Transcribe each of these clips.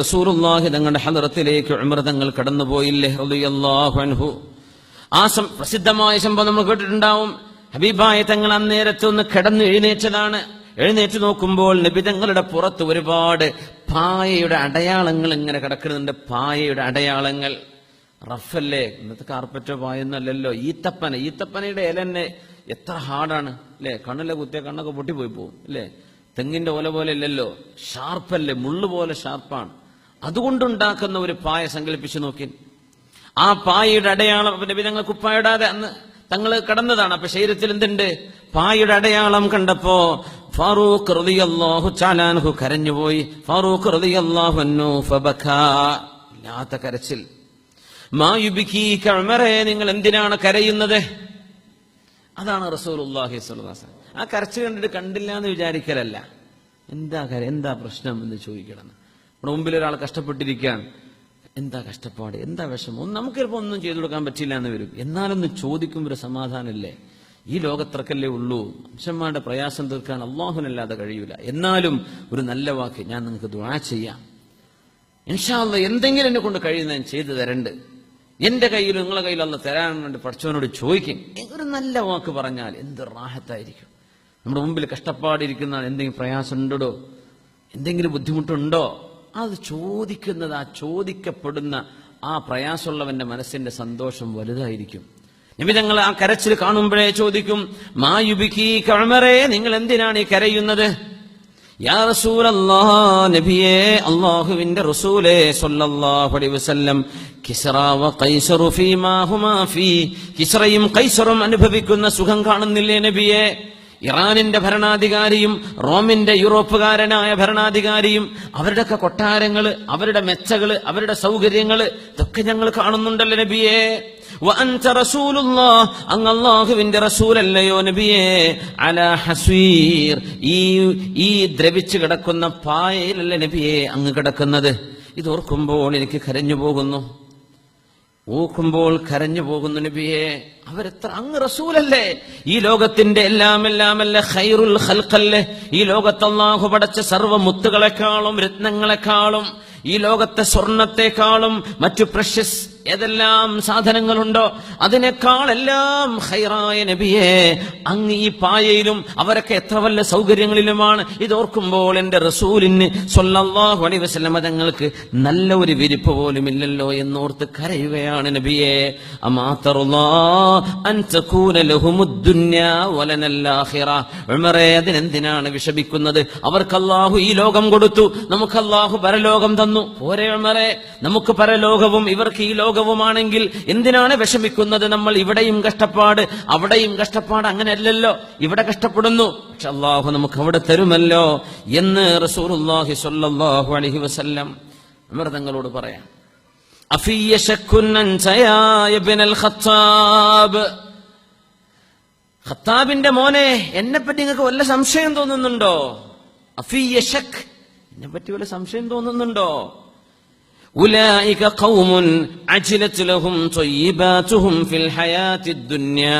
റസൂറുല്ലാഹി തങ്ങളുടെ ഹലറത്തിലേക്ക് ഉമർ തങ്ങൾ കടന്നുപോയില്ലേ? അൻഹു. ആ പ്രസിദ്ധമായ സംഭവം നമ്മൾ കേട്ടിട്ടുണ്ടാവും. ഹബീബായ തങ്ങൾ അന്നേരത്ത് ഒന്ന് കിടന്ന് എഴുന്നേറ്റതാണ്. എഴുന്നേറ്റ് നോക്കുമ്പോൾ നബി തങ്ങളുടെ പുറത്ത് ഒരുപാട് പായയുടെ അടയാളങ്ങൾ ഇങ്ങനെ കിടക്കുന്നുണ്ട്. പായയുടെ അടയാളങ്ങൾ. റഫല്ലേ? ഇന്നത്തെ കാർപ്പറ്റോ പായൊന്നല്ലല്ലോ ഈത്തപ്പന. ഈത്തപ്പനയുടെ ഇല തന്നെ എത്ര ഹാർഡാണ്. അല്ലേ? കണ്ണിലെ കുത്തിയ കണ്ണൊക്കെ പൊട്ടിപ്പോയി പോകും അല്ലേ? തെങ്ങിന്റെ ഓല പോലെ അല്ലല്ലോ ഷാർപ്പല്ലേ മുള്ളു പോലെ ഷാർപ്പാണ്. അതുകൊണ്ടുണ്ടാക്കുന്ന ഒരു പായ സങ്കല്പിച്ചു നോക്കി ആ പായയുടെ അടയാളം നബി ഞങ്ങൾ കുപ്പായിടാതെ അന്ന് തങ്ങൾ കടന്നതാണ്. അപ്പൊ ശരീരത്തിൽ എന്തുണ്ട്? പായയുടെ അടയാളം കണ്ടപ്പോ ഫാറൂഖ് റളിയല്ലാഹു ചാലാൻഹു കരഞ്ഞുപോയി. ഫാറൂഖ് റളിയല്ലാഹു ഫബക. ഇല്ലാത്ത കരച്ചിൽ. മായുബിക്കി ഉമറേ നിങ്ങൾ എന്തിനാണ് കരയുന്നത്? അതാണ് സ്വല്ലല്ലാഹു ആ കരച്ചിൽ കണ്ടിട്ട് കണ്ടില്ല എന്ന് വിചാരിക്കലല്ല. എന്താ കാര്യം? എന്താ പ്രശ്നം എന്ന് ചോദിക്കണം. നമ്മുടെ മുമ്പിൽ ഒരാൾ കഷ്ടപ്പെട്ടിരിക്കുകയാണ് എന്താ കഷ്ടപ്പാട്? എന്താ വിഷമം? ഒന്നും നമുക്ക് ചിലപ്പോൾ ഒന്നും ചെയ്തു കൊടുക്കാൻ പറ്റില്ല എന്ന് വരും. എന്നാലൊന്ന് ചോദിക്കുമ്പോൾ ഒരു സമാധാനമില്ലേ ഈ ലോകത്രക്കല്ലേ ഉള്ളൂ. മനുഷ്യന്മാരുടെ പ്രയാസം തീർക്കാൻ അള്ളാഹുനല്ലാതെ കഴിയൂല. എന്നാലും ഒരു നല്ല വാക്ക് ഞാൻ നിങ്ങൾക്ക് ദുആ ചെയ്യാം. ഇൻഷാല്ല എന്തെങ്കിലും എന്നെ കൊണ്ട് കഴിയുന്ന ഞാൻ ചെയ്തു തരണ്ട്. എന്റെ കയ്യിലും നിങ്ങളെ കയ്യിലും അല്ല തരാൻ വേണ്ടി പഠിച്ചവനോട് ചോദിക്കും. ഒരു നല്ല വാക്ക് പറഞ്ഞാൽ എന്ത് റാഹത്തായിരിക്കും? നമ്മുടെ മുമ്പിൽ കഷ്ടപ്പാടിരിക്കുന്ന എന്തെങ്കിലും പ്രയാസം ഉണ്ടോ എന്തെങ്കിലും ബുദ്ധിമുട്ടുണ്ടോ? അത് ചോദിക്കുന്നത് ആ ചോദിക്കപ്പെടുന്ന ആ പ്രയാസമുള്ളവന്റെ മനസ്സിന്റെ സന്തോഷം വലുതായിരിക്കും. നബി ഞങ്ങൾ ആ കരച്ചിൽ കാണുമ്പോഴേ ചോദിക്കും മായുബിക്കി കഴമറേ നിങ്ങൾ എന്തിനാണ് ഈ കരയുന്നത്? യാ നബിയേ റസൂലേ അലൈഹി വസല്ലം ഫീമാ ഹുമാ ഫീ അനുഭവിക്കുന്ന സുഖം കാണുന്നില്ലേ നബിയേ? ഇറാനിന്റെ ഭരണാധികാരിയും റോമിന്റെ യൂറോപ്പുകാരനായ ഭരണാധികാരിയും അവരുടെയൊക്കെ കൊട്ടാരങ്ങൾ അവരുടെ മെച്ചകൾ അവരുടെ സൗകര്യങ്ങൾ ഇതൊക്കെ ഞങ്ങൾ കാണുന്നുണ്ടല്ലോ നബിയേ. അങ്ങ് അല്ലാഹുവിന്റെ റസൂലല്ലയോ നബിയേ. അലാ ഹസ്വീർ ഈ ഈ ദ്രവിച്ചു കിടക്കുന്ന പായയിലല്ലേ നബിയേ അങ്ങ് കിടക്കുന്നത്? ഇത് ഓർക്കുമ്പോൾ എനിക്ക് കരഞ്ഞു പോകുന്നു ഓർക്കുമ്പോൾ കരഞ്ഞു പോകുന്നു നബിയെ അവരെത്ര അങ്ങ് റസൂലല്ലേ? ഈ ലോകത്തിന്റെ എല്ലാം എല്ലാം അല്ലെ ഖൈറുൽ ഹൽക്കല്ലേ ഈ ലോകത്ത് പടച്ച സർവ മുത്തുകളെക്കാളും രത്നങ്ങളെക്കാളും ഈ ലോകത്തെ സ്വർണത്തെക്കാളും മറ്റു പ്രഷ്യസ് ഏതെല്ലാം സാധനങ്ങളുണ്ടോ അതിനേക്കാൾ എല്ലാം ഹൈറായ നബിയെ അങ്ങ് ഈ പായയിലും അവരൊക്കെ എത്ര വല്ല സൗകര്യങ്ങളിലുമാണ്. ഇതോർക്കുമ്പോൾ എന്റെ റസൂലിന് സൊല്ലാഹു അലൈഹി വസ്ലമ തങ്ങൾക്ക് നല്ല ഒരു വിരിപ്പ് പോലും ഇല്ലല്ലോ എന്നോർത്ത് കരയുകയാണ് നബിയെ. അതിനെന്തിനാണ് വിഷമിക്കുന്നത്? അവർക്ക് അള്ളാഹു ഈ ലോകം കൊടുത്തു. നമുക്ക് അള്ളാഹു പരലോകം തന്നു. പോരെ നമുക്ക് പരലോകവും ഇവർക്ക് ഈ ലോകവുമാണെങ്കിൽ എന്തിനാണ് വിഷമിക്കുന്നത്? നമ്മൾ ഇവിടെയും കഷ്ടപ്പാട് അവിടെയും കഷ്ടപ്പാട് അങ്ങനെയല്ലല്ലോ. ഇവിടെ കഷ്ടപ്പെടുന്നു. പക്ഷെ അള്ളാഹു നമുക്ക് അവിടെ തരുമല്ലോ എന്ന് അലൈഹി വസല്ലം തങ്ങളോട് പറയാം. ഖത്താബിന്റെ മോനെ എന്നെ പറ്റി നിങ്ങൾക്ക് വല്ല സംശയം തോന്നുന്നുണ്ടോ? അഫിയ ശക് എന്നെ പറ്റി വല്ല സംശയം തോന്നുന്നുണ്ടോ? أولئك قوم عجلت لهم طيباتهم في الحياة الدنيا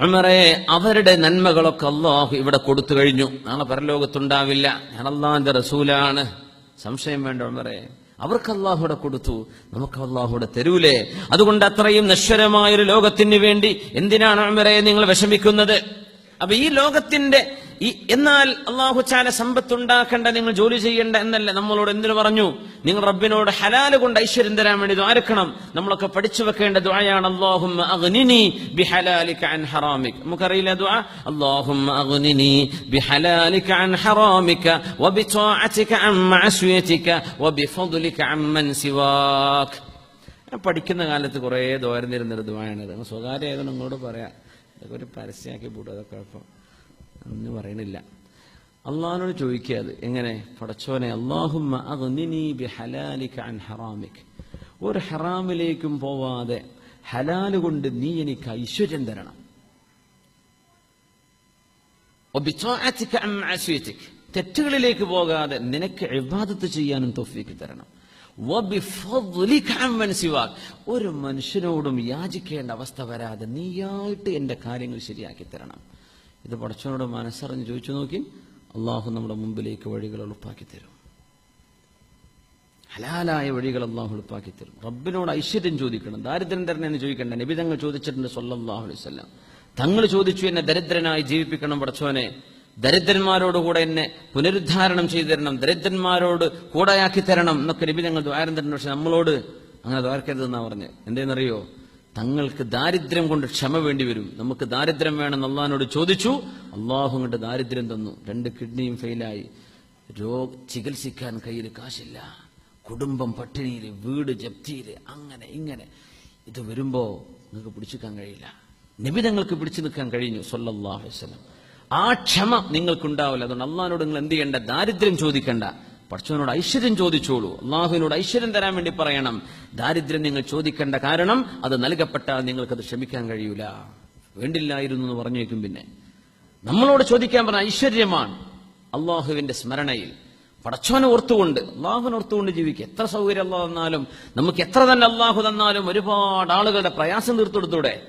ഉമറെ അവരുടെ നന്മകളൊക്കെ അള്ളാഹു ഇവിടെ കൊടുത്തു കഴിഞ്ഞു നാളെ പരലോകത്തുണ്ടാവില്ല ഞാൻ അള്ളാഹിന്റെ റസൂലാണ് സംശയം വേണ്ട ഉമറെ അവർക്ക് അള്ളാഹു ഇവിടെ കൊടുത്തു നമുക്ക് അള്ളാഹു ഇവിടെ തരൂലേ അതുകൊണ്ട് അത്രയും നശ്വരമായ ഒരു ലോകത്തിന് വേണ്ടി എന്തിനാണ് ഉമറെ നിങ്ങൾ വിഷമിക്കുന്നത് അപ്പൊ ഈ ലോകത്തിന്റെ ഈ എന്നാൽ അള്ളാഹു ചാല സമ്പത്തുണ്ടാക്കേണ്ട നിങ്ങൾ ജോലി ചെയ്യേണ്ട എന്നല്ല നമ്മളോട് എന്തിനു പറഞ്ഞു? നിങ്ങൾ റബ്ബിനോട് ഹലാൽ കൊണ്ട് ഐശ്വര്യം തരാൻ വേണ്ടി ദ്വാരക്കണം നമ്മളൊക്കെ പഠിച്ചു വെക്കേണ്ട ദ്വായാണ് അറിയില്ല ദ്വാ പഠിക്കുന്ന കാലത്ത് കുറേ ദോരന്നിരുന്നൊരു ദ്വായാണിത് സ്വകാര്യമായതുകൊണ്ട് നിങ്ങളോട് പറയാം. ഒരു പരസ്യമാക്കി വിടും അതൊക്കെ കുഴപ്പം ഒന്നും പറയണില്ല അള്ളാഹിനോട് ചോദിക്കുക അത്. എങ്ങനെ? പടച്ചോനെ ഹറാമിക്. ഒരു ഹറാമിലേക്കും പോവാതെ ഹലാൽ കൊണ്ട് നീ എനിക്ക് ഐശ്വര്യം തരണം. തെറ്റുകളിലേക്ക് പോകാതെ നിനക്ക് ഇബാദത്ത് ചെയ്യാനും തോഫീക്ക് തരണം. ഒരു മനുഷ്യനോടും യാചിക്കേണ്ട അവസ്ഥ വരാതെ നീയായിട്ട് എന്റെ കാര്യങ്ങൾ ശരിയാക്കി തരണം. ഇത് പഠിച്ചവനോട് മനസ്സറിഞ്ഞ് ചോദിച്ചു നോക്കി അള്ളാഹു നമ്മുടെ മുമ്പിലേക്ക് വഴികൾ എളുപ്പാക്കി തരും. ഹലാലായ വഴികൾ അള്ളാഹു എളുപ്പാക്കി തരും. റബ്ബിനോട് ഐശ്വര്യം ചോദിക്കണം. ദാരിദ്ര്യം തരണം എന്ന് ചോദിക്കണ്ട. നബി തങ്ങൾ ചോദിച്ചിട്ടുണ്ട് അലൈഹി വസല്ലം. തങ്ങൾ ചോദിച്ചു എന്നെ ദരിദ്രനായി ജീവിപ്പിക്കണം പഠിച്ചവനെ ദരിദ്രന്മാരോടുകൂടെ എന്നെ പുനരുദ്ധാരണം ചെയ്തു തരണം. ദരിദ്രന്മാരോട് കൂടെയാക്കി തരണം എന്നൊക്കെ നബി ഞങ്ങൾ ദ്വാരം തരണം പക്ഷെ നമ്മളോട് അങ്ങനെ ദ്വാരക്കരുതെന്നാ പറഞ്ഞത് എന്തേന്നറിയോ? തങ്ങൾക്ക് ദാരിദ്ര്യം കൊണ്ട് ക്ഷമ വേണ്ടി വരും. നമുക്ക് ദാരിദ്ര്യം വേണമെന്ന് അള്ളഹാനോട് ചോദിച്ചു. അള്ളാഹു കൊണ്ട് ദാരിദ്ര്യം തന്നു. രണ്ട് കിഡ്നിയും ഫെയിലായി. രോഗ ചികിത്സിക്കാൻ കയ്യിൽ കാശില്ല. കുടുംബം പട്ടിണിയിൽ വീട് ജപ്തിയിൽ അങ്ങനെ ഇങ്ങനെ. ഇത് വരുമ്പോ നിങ്ങൾക്ക് പിടിച്ചെടുക്കാൻ കഴിയില്ല. നിബിതങ്ങൾക്ക് പിടിച്ചു നിൽക്കാൻ കഴിഞ്ഞു സൊല്ലാഹുസ്ലം ആ ക്ഷമ നിങ്ങൾക്കുണ്ടാവില്ല. അതുകൊണ്ട് അള്ളഹാനോട് നിങ്ങൾ എന്ത് ചെയ്യേണ്ട? ദാരിദ്ര്യം ചോദിക്കണ്ട. പഠിച്ചവനോട് ഐശ്വര്യം ചോദിച്ചോളൂ. അള്ളാഹുവിനോട് ഐശ്വര്യം തരാൻ വേണ്ടി പറയണം. ദാരിദ്ര്യം നിങ്ങൾ ചോദിക്കേണ്ട കാരണം അത് നൽകപ്പെട്ടാൽ നിങ്ങൾക്കത് ക്ഷമിക്കാൻ കഴിയൂല. വേണ്ടില്ലായിരുന്നു എന്ന് പറഞ്ഞേക്കും പിന്നെ. നമ്മളോട് ചോദിക്കാൻ പറഞ്ഞ ഐശ്വര്യമാണ് അള്ളാഹുവിന്റെ സ്മരണയിൽ. പടച്ചോനെ ഓർത്തുകൊണ്ട് അള്ളാഹുവിനെ ഓർത്തുകൊണ്ട് ജീവിക്കുക. എത്ര സൗകര്യം അള്ളാഹു തന്നാലും നമുക്ക് എത്ര തന്നെ അള്ളാഹു തന്നാലും ഒരുപാട് ആളുകളുടെ പ്രയാസം തീർത്തെടുത്തൂടെ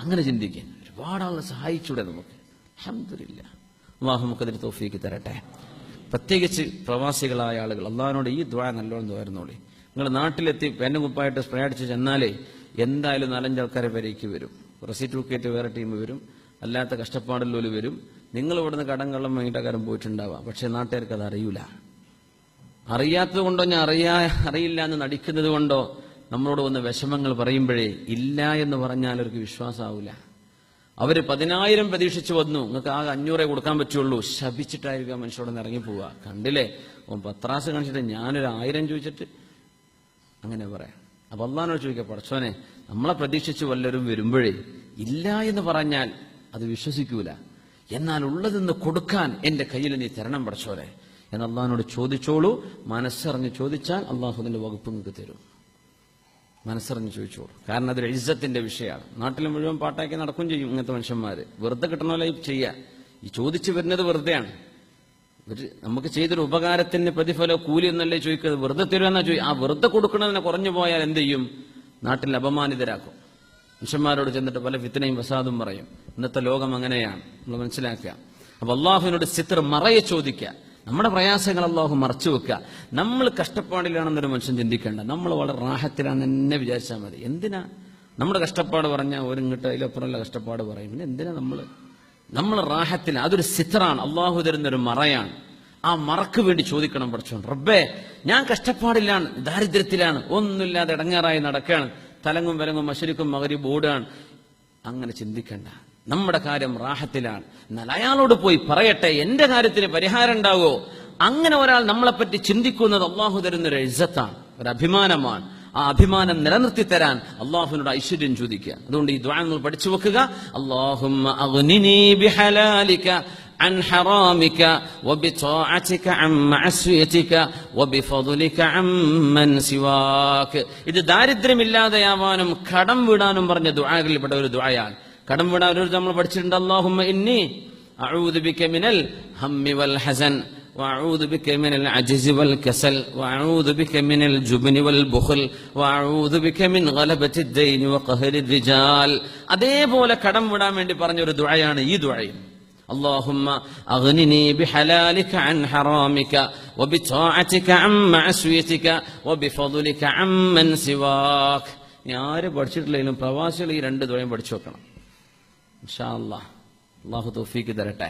അങ്ങനെ ചിന്തിക്കാൻ. ഒരുപാട് ആളുകളെ സഹായിച്ചൂടെ നമുക്ക്. അഹമ്മദില്ല അള്ളാഹു നമുക്കതിന് തോഫിക്ക് തരട്ടെ. പ്രത്യേകിച്ച് പ്രവാസികളായ ആളുകൾ അള്ളാഹിനോട് ഈ ദ്വാ നല്ലോണം ദ്വാരുന്നോളി. നിങ്ങൾ നാട്ടിലെത്തി പെന്നും കുപ്പായിട്ട് സ്പ്രേ അടിച്ച് ചെന്നാലേ എന്തായാലും നാലഞ്ച് ആൾക്കാരെ വരേക്ക് വരും. റെസിറ്റ് ബുക്കേറ്റ് വേറെ ടീം വരും. അല്ലാത്ത കഷ്ടപ്പാടിലൊരു വരും. നിങ്ങൾ ഇവിടുന്ന് കടം കള്ളം വാങ്ങിയിട്ടക്കാരം പോയിട്ടുണ്ടാവാം. പക്ഷെ നാട്ടുകാർക്ക് അത് അറിയൂല. അറിയാത്തത് കൊണ്ടോ ഞാൻ അറിയാ അറിയില്ല എന്ന് നടിക്കുന്നത് കൊണ്ടോ നമ്മളോട് വന്ന് വിഷമങ്ങൾ പറയുമ്പോഴേ ഇല്ല എന്ന് പറഞ്ഞാൽ അവർക്ക് വിശ്വാസമാവില്ല അവർ പതിനായിരം പ്രതീക്ഷിച്ചു വന്നു. നിങ്ങൾക്ക് ആ അഞ്ഞൂറേ കൊടുക്കാൻ പറ്റുള്ളൂ. ശപിച്ചിട്ടായിരിക്കും മനുഷ്യരോട് ഇറങ്ങി പോവുക കണ്ടില്ലേ? പത്രാസ് കാണിച്ചിട്ട് ഞാനൊരു ആയിരം ചോദിച്ചിട്ട് അങ്ങനെ പറയാം. അപ്പൊ അള്ളഹാനോട് ചോദിക്കുക പടച്ചോനെ നമ്മളെ പ്രതീക്ഷിച്ച് വല്ലവരും വരുമ്പോഴേ ഇല്ല എന്ന് പറഞ്ഞാൽ അത് വിശ്വസിക്കൂല. എന്നാൽ ഉള്ളതെന്ന് കൊടുക്കാൻ എന്റെ കയ്യിൽ നീ തരണം പടച്ചോനെ എന്ന് അള്ളഹാനോട് ചോദിച്ചോളൂ. മനസ്സറിഞ്ഞ് ചോദിച്ചാൽ അള്ളാഹുദിന്റെ വകുപ്പ് നിങ്ങൾക്ക് തരും. മനസ്സറിഞ്ഞ് ചോദിച്ചോളൂ കാരണം അതൊരു ഇജ്ജത്തിന്റെ വിഷയമാണ്. നാട്ടിൽ മുഴുവൻ പാട്ടാക്കി നടക്കും ചെയ്യും ഇങ്ങനത്തെ മനുഷ്യന്മാർ വെറുതെ കിട്ടണ പോലെ ഈ ചോദിച്ചു വരുന്നത് വെറുതെയാണ്. നമുക്ക് ചെയ്തൊരു ഉപകാരത്തിന് പ്രതിഫലം കൂലി എന്നല്ലേ ചോദിക്കുന്നത് വെറുതെ തരുമെന്നാ ചോദിക്കും ആ വെറുതെ കൊടുക്കണതിനെ കുറഞ്ഞു പോയാൽ എന്ത് ചെയ്യും? നാട്ടിൽ അപമാനിതരാക്കും. മനുഷ്യന്മാരോട് ചെന്നിട്ട് പല ഫിത്തനയും വസാദും പറയും. ഇന്നത്തെ ലോകം അങ്ങനെയാണ്. നമ്മൾ മനസ്സിലാക്കുക. അപ്പൊ അള്ളാഹുവിനോട് ചിത്ര മറയെ ചോദിക്കുക. നമ്മുടെ പ്രയാസങ്ങൾ അള്ളാഹു മറച്ചു വെക്കുക. നമ്മൾ കഷ്ടപ്പാടിലാണെന്നൊരു മനുഷ്യൻ ചിന്തിക്കേണ്ട. നമ്മൾ വളരെ റാഹത്തിലാണ് എന്നെ വിചാരിച്ചാൽ മതി. എന്തിനാ? നമ്മുടെ കഷ്ടപ്പാട് പറഞ്ഞാൽ ഒരു ഇങ്ങോട്ട് അതിലപ്പുറമുള്ള കഷ്ടപ്പാട് പറയും. പിന്നെ എന്തിനാ നമ്മൾ? നമ്മൾ റാഹത്തിൽ അതൊരു സിത്രാണ്. അള്ളാഹു തരുന്നൊരു മറയാണ്. ആ മറക്ക് വേണ്ടി ചോദിക്കണം പഠിച്ചു റബ്ബേ ഞാൻ കഷ്ടപ്പാടിലാണ് ദാരിദ്ര്യത്തിലാണ് ഒന്നുമില്ലാതെ ഇടങ്ങാറായി നടക്കുകയാണ്. തലങ്ങും വിലങ്ങും മഷരിക്കും മകരി ബോർഡാണ് അങ്ങനെ ചിന്തിക്കണ്ട. നമ്മുടെ കാര്യം റാഹത്തിലാണ് എന്നാൽ അയാളോട് പോയി പറയട്ടെ എന്റെ കാര്യത്തിന് പരിഹാരം ഉണ്ടാവോ അങ്ങനെ ഒരാൾ നമ്മളെപ്പറ്റി ചിന്തിക്കുന്നത് അള്ളാഹു തരുന്നൊരു ഇജ്ജത്താണ് ഒരു അഭിമാനമാണ് ആ അഭിമാനം നിലനിർത്തി തരാൻ അള്ളാഹുവിനോട് ഐശ്വര്യം ചോദിക്കുക അതുകൊണ്ട് ഈ ദ്വാരങ്ങൾ പഠിച്ചു വെക്കുക അള്ളാഹുമ്മ അഗ്നിനി ബിഹലാലിക عن حرامك وبطاعتك عن معصيتك وبفضلك عمن سواك ഇത് ദാരിദ്ര്യമില്ലാതെയാവാനും കടം വിടാനും പറഞ്ഞ ദുആകളിൽപ്പെട്ട ഒരു ദുആയാണ് കടം വിടാൻ ഒരു നമ്മൾ പഠിച്ചിട്ടുണ്ട് അല്ലാഹുമ്മ ഇന്നി അഊദു ബിക മിനൽ ഹമ്മി വൽ ഹസൻ وأعوذ بك من العجز والكسل وأعوذ بك من الجبن والبخل وأعوذ بك من غلبة الدين وقهر الرجال അതേപോലെ കടം വിടാൻ വേണ്ടി പറഞ്ഞ ഒരു ദുആയാണ് ഈ ദുആയും اللهم أغنني بحلالك عن حرامك وبطاعتك عن معصيتك وبفضلك عمن سواك ഇനി ആര് പഠിച്ചിട്ടില്ലെങ്കിലും പ്രവാസികൾ ഈ രണ്ട് ദ്വയം പഠിച്ചു വെക്കണം ഇൻഷാ അല്ലാഹ് അള്ളാഹു തൗഫീക്ക് തരട്ടെ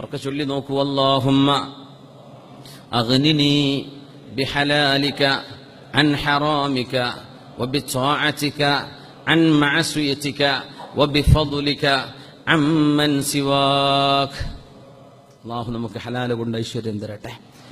ഉറക്കെ ചൊല്ലി നോക്കൂ അല്ലാഹുമ്മ أغنني بحلالك عن حرامك وبطاعتك عن معصيتك وبفضلك عمن سواك الله نمك حلال قلنا ايشورين درته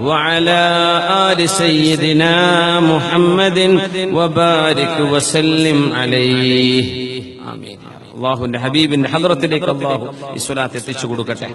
وعلى آل سيدنا محمد وبارك وسلم عليه ആമീൻ അള്ളാഹുവിന്റെ ഹബീബിന്റെ ഹദ്റത്തിലേക്ക് അള്ളാഹു ഈ സ്വലാത്ത് എത്തിച്ചു കൊടുക്കട്ടെ